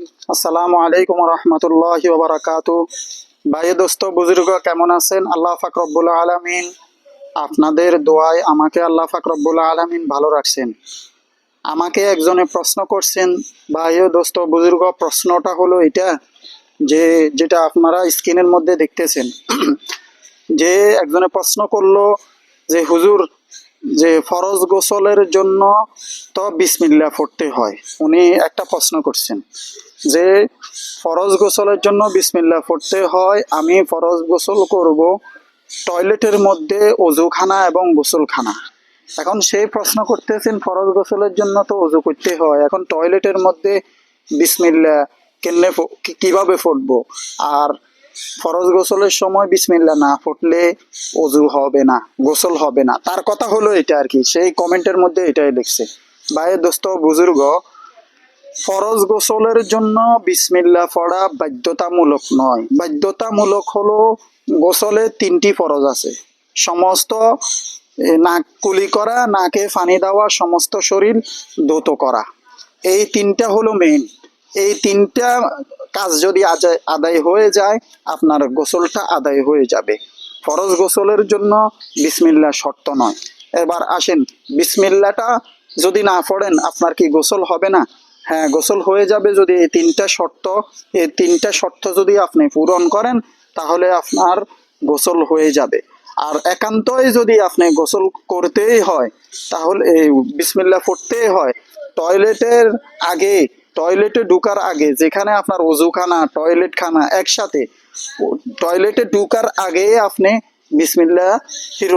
আসসালামু আলাইকুম রহমতুল্লাহ বারাকাত। ভাই দোস্ত, বুজুর্গ, কেমন আছেন? আল্লাহ ফাকরবুল আলমিন আপনাদের দোয়ায় আমাকে আল্লাহ ফাকরবুল আলমিন ভালো রাখছেন। আমাকে একজনে প্রশ্ন করছেন ভাই দোস্ত, বুজুর্গ, প্রশ্নটা হলো এটা যে, যেটা আপনারা স্ক্রিনের মধ্যে দেখতেছেন। যে একজনে প্রশ্ন করল যে হুজুর, যে ফরজ গোসলের জন্য তো বিসমিল্লা পড়তে হয়। উনি একটা প্রশ্ন করছেন, যে ফরজ গোসলের জন্য বিসমিল্লা পড়তে হয়, আমি ফরজ গোসল করব টয়লেটের মধ্যে অজুখানা এবং গোসলখানা। এখন সেই প্রশ্ন করতেছেন, ফরজ গোসলের জন্য তো অজু করতে হয়, এখন টয়লেটের মধ্যে বিসমিল্লা কেমনে ফ- কি- কীভাবে ফুটবো আর ফরজ গোসলের সময় বিসমিল্লা না ফুটলে অজু হবে না, গোসল হবে না। তার কথা হলো এটা আর কি, সেই কমেন্টের মধ্যে এটাই লিখছে। ভাই, দোস্ত, বুজুর্গ, ফরজ গোসলের জন্য বিসমিল্লা পড়া বাধ্যতামূলক নয়। বাধ্যতামূলক হলো গোসলে তিনটি ফরজ আছে। সমস্ত নাক কুলি করা, নাকে পানি দেওয়া, সমস্ত শরীর ধৌত করা। এই তিনটা হলো মেইন এই তিনটা কাজ যদি আদায় হয়ে যায়, আপনার গোসলটা আদায় হয়ে যাবে। ফরজ গোসলের জন্য বিসমিল্লা শর্ত নয়। এবার আসেন বিসমিল্লাটা যদি না পড়েন, আপনার কি গোসল হবে না? হ্যাঁ গোসল হয়ে যাবে যদি এই তিনটা শর্ত। এই তিনটা শর্ত যদি আপনি পূরণ করেন, তাহলে আপনার গোসল হয়ে যাবে। আর একান্তই যদি আপনি গোসল করতেই হয়, তাহলে এই বিসমিল্লা পড়তেই হয়। টয়লেটের আগে টয়লেটে ঢুকার আগে, যেখানে আপনার অজুখানা টয়লেট খানা একসাথে টয়লেটে ঢুকার আগে আপনি বিসমিল্লা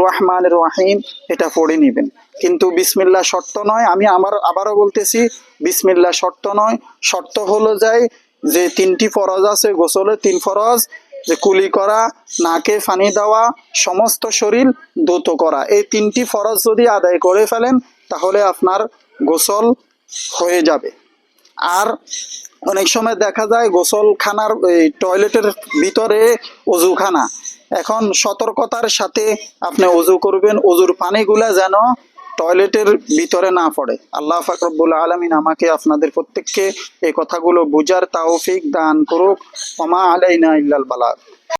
রহমান রহিম এটা পড়ে নেবেন। কিন্তু বিসমিল্লা শর্ত নয়, আমি আমার, আবারও বলতেছি বিসমিল্লা শর্ত নয়। শর্ত হলো যায় যে তিনটি ফরজ আছে গোসলে তিন ফরজ, যে কুলি করা, নাকে পানি দেওয়া, সমস্ত শরীর দ্রুত করা। এই তিনটি ফরজ যদি আদায় করে ফেলেন, তাহলে আপনার গোসল হয়ে যাবে। আর অনেক সময় দেখা যায় গোসলখানার টয়লেটের ভিতরে অজুখানা। এখন সতর্কতার সাথে আপনি অজু করবেন, অজুর পানিগুলা যেন টয়লেটের ভিতরে না পড়ে। আল্লাহ ফাকরবুল আলমিন আমাকে আপনাদের প্রত্যেককে এই কথাগুলো বুঝার তাওফিক দান করুক। ওমা আলাইনা ইল্লাল বালাগ।